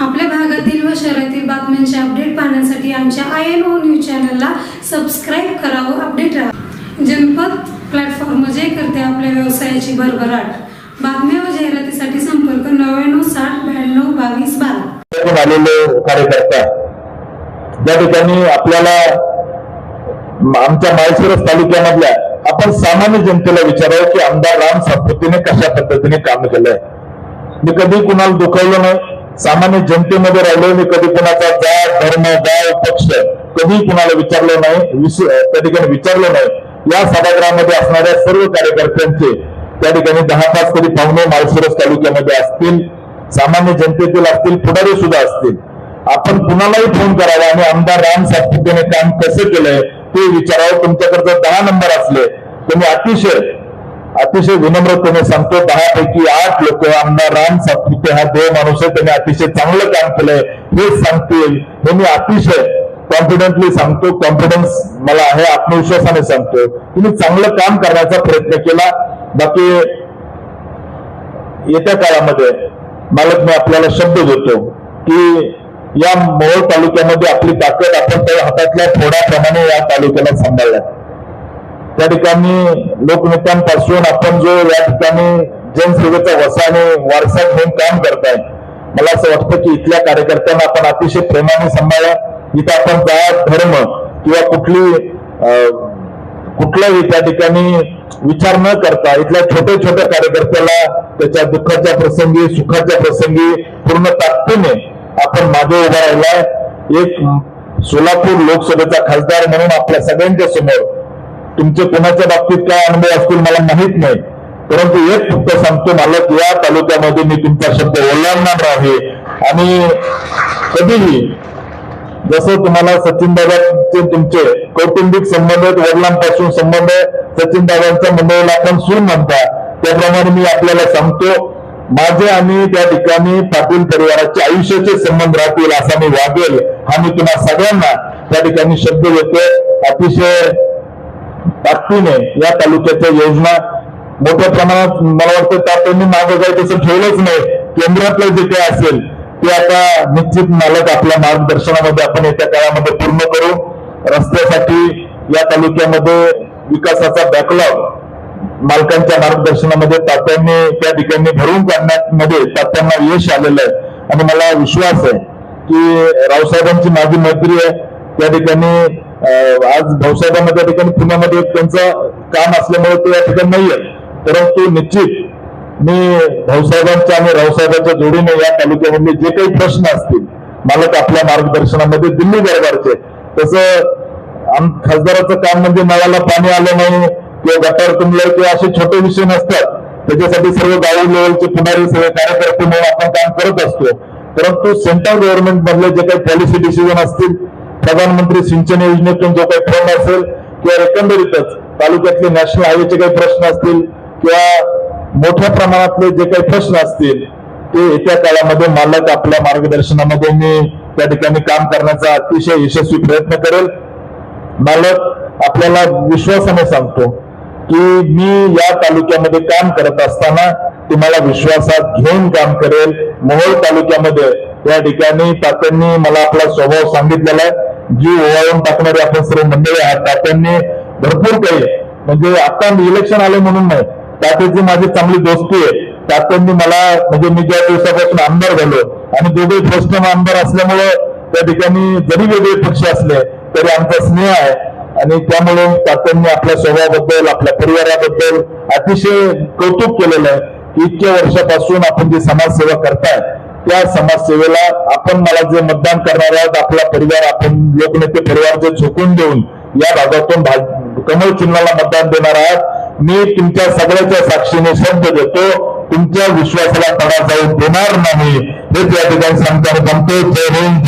आपल्या भागातील व शहरातील बातम्यांचे अपडेट पाहण्यासाठी आमच्या आय एन ओ न्यूज चॅनलला सबस्क्राईब करा व अपडेट राहा. जनपद प्लॅटफॉर्म जे करते आपल्या व्यवसायाची भरभराट. बातम्या व जाहिरातीसाठी संपर्क नव्याण्णव साठ ब्याण्णव बावीस बारा. आलेले कार्यकर्ता. ज्या ठिकाणी आपल्याला आमच्या माळशिरस तालुक्यामधल्या आपण सामान्य जनतेला विचारावं की आमदार राम सातपुतीने कशा पद्धतीने काम केलंय? मी कधी कुणाला दुखवलं नाही. सामान्य जनतेमध्ये राहिलो मी कधी कुणाचा जात धर्म गाव पक्ष कधी कुणाला विचारलं नाही त्या ठिकाणी विचारलं नाही. या सभागृहामध्ये असणाऱ्या सर्व कार्यकर्त्यांचे त्या ठिकाणी दहा तास तरी पाहुणे माळशिरस तालुक्यामध्ये असतील सामान्य जनतेतील असतील पुढारी सुद्धा असतील. आपण कुणालाही फोन करावा आणि आमदार राम सातपुतेने काम कसं केलंय ते विचारावं. तुमच्याकडे जर दहा नंबर असले तुम्ही अतिशय अतिशय विनम्रतेने सांगतो दहा पैकी आठ लोक आमदार राम सातपुते हा देव माणूस आहे त्यांनी अतिशय चांगलं काम केलंय हे सांगतील हे मी अतिशय कॉन्फिडेंटली सांगतो कॉन्फिडन्स मला आहे आत्मविश्वासाने सांगतो. तुम्ही चांगलं काम करण्याचा प्रयत्न केला. बाकी येत्या काळामध्ये मालक मी आपल्याला शब्द देतो की या मोहोळ तालुक्यामध्ये आपली ताकद आपण त्या हातातल्या थोड्याप्रमाणे या तालुक्याला सांभाळल्या त्या ठिकाणी लोकनेत्यांपासून आपण जो या ठिकाणी जनसेवेचा वसा आणि वारसा घेऊन काम करताय मला असं वाटतं की इथल्या कार्यकर्त्यांना आपण अतिशय प्रेमाने सांभाळा. इथं आपण जात धर्म किंवा कुठली अं, कुठलाही त्या ठिकाणी विचार न करता इथल्या छोट्या छोट्या कार्यकर्त्याला त्याच्या दुःखाच्या प्रसंगी सुखाच्या प्रसंगी पूर्ण ताकदीने आपण मागे उभा राहिलाय. एक सोलापूर लोकसभेचा खासदार म्हणून आपल्या सगळ्यांच्या समोर तुमचे कोणाच्या बाबतीत काय अनुभव असतील मला माहीत नाही. परंतु एक फक्त सांगतो मालक या तालुक्यामध्ये मी तुमचा शब्द ओलांडणार आहे. आणि कधीही जसं तुम्हाला सचिन दादांचे तुमचे कौटुंबिक संबंध आहेत, वडिलांपासून संबंध सचिन दादांच्या मंडळीला आपण सून म्हणता त्याप्रमाणे मी आपल्याला सांगतो माझे आणि त्या ठिकाणी पाटील परिवाराचे आयुष्याचे संबंध राहतील असा मी वागेल हा मी तुम्हाला सगळ्यांना त्या ठिकाणी शब्द देतो अतिशय ताकदीने या तालुक्याच्या योजना मोठ्या प्रमाणात मला वाटतं त्यापैकी मागं जाय तसं ठेवलंच नाही. केंद्रातलं जे काही असेल ते आता निश्चित मालक आपल्या मार्गदर्शनामध्ये आपण येत्या काळामध्ये पूर्ण करू रस्त्यासाठी या तालुक्यामध्ये विकासाचा बॅकलॉग मालकांच्या मार्गदर्शनामध्ये तात्यांनी त्या ठिकाणी भरून काढण्यामध्ये तात्यांना यश आलेलं आहे. आणि मला विश्वास आहे की रावसाहेबांची माझी मैत्री आहे. त्या ठिकाणी आज भाऊसाहेबांना त्या ठिकाणी पुण्यामध्ये त्यांचं काम असल्यामुळे ते या ठिकाणी नाहीये परंतु निश्चित मी भाऊसाहेबांच्या आणि रावसाहेबांच्या जोडीने या तालुक्यामधले जे काही प्रश्न असतील मालक आपल्या मार्गदर्शनामध्ये दिल्ली दरबारचे तसं आम- खासदाराचं काम म्हणजे नळाला पाणी आलं नाही किंवा गटार तुंबलं किंवा असे छोटे विषय नसतात. त्याच्यासाठी सर्व गावी लेवलचे पुढारी सगळे कार्यकर्ते म्हणून आपण काम करत असतो. परंतु सेंट्रल गव्हर्नमेंट मधले जे काही पॉलिसी डिसिजन असतील प्रधानमंत्री सिंचन योजनेतून जो काही फंड असेल किंवा एकंदरीतच तालुक्यातले नॅशनल हायवेचे काही प्रश्न असतील किंवा मोठ्या प्रमाणातले जे काही प्रश्न असतील ते येत्या काळामध्ये मालक आपल्या मार्गदर्शनामध्ये मी त्या ठिकाणी काम करण्याचा अतिशय यशस्वी प्रयत्न करेल. मालक आपल्याला विश्वासाने सांगतो की मी या तालुक्यामध्ये काम करत असताना तुम्हाला विश्वासात घेऊन काम करेल. मोहोळ तालुक्यामध्ये या ठिकाणी तात्यांनी मला आपला स्वभाव सांगितलेला आहे. जी ओवाळून टाकणारे आपण सर्व मंडळी आहात तात्यांनी भरपूर काही म्हणजे आता इलेक्शन आले म्हणून नाही तात्याची माझी चांगली दोस्ती आहे तात्यांनी मला म्हणजे मी ज्या दिवसापासून आमदार झालो आणि दोघे फर्स्ट टाइम आमदार असल्यामुळे त्या ठिकाणी जरी वेगळे पक्ष असले तरी आमचा स्नेह आहे. आणि त्यामुळे तात्यांनी आपल्या स्वभावाबद्दल आपल्या परिवाराबद्दल अतिशय कौतुक केलेलं आहे की इतक्या वर्षापासून आपण जी समाजसेवा करताय त्या समाजसेवेला आपण मला जे मतदान करणार आहात आपला परिवार आपण लोकनेते परिवार जे झोकून देऊन या भागातून भा- कमळ चिन्हाला मतदान देणार आहात. मी तुमच्या सगळ्याच्या साक्षीने शब्द देतो. तुमच्या विश्वासाला तडा जाऊ देणार नाही. हे त्या ठिकाणी सांगताना सांगतो जय हिंद.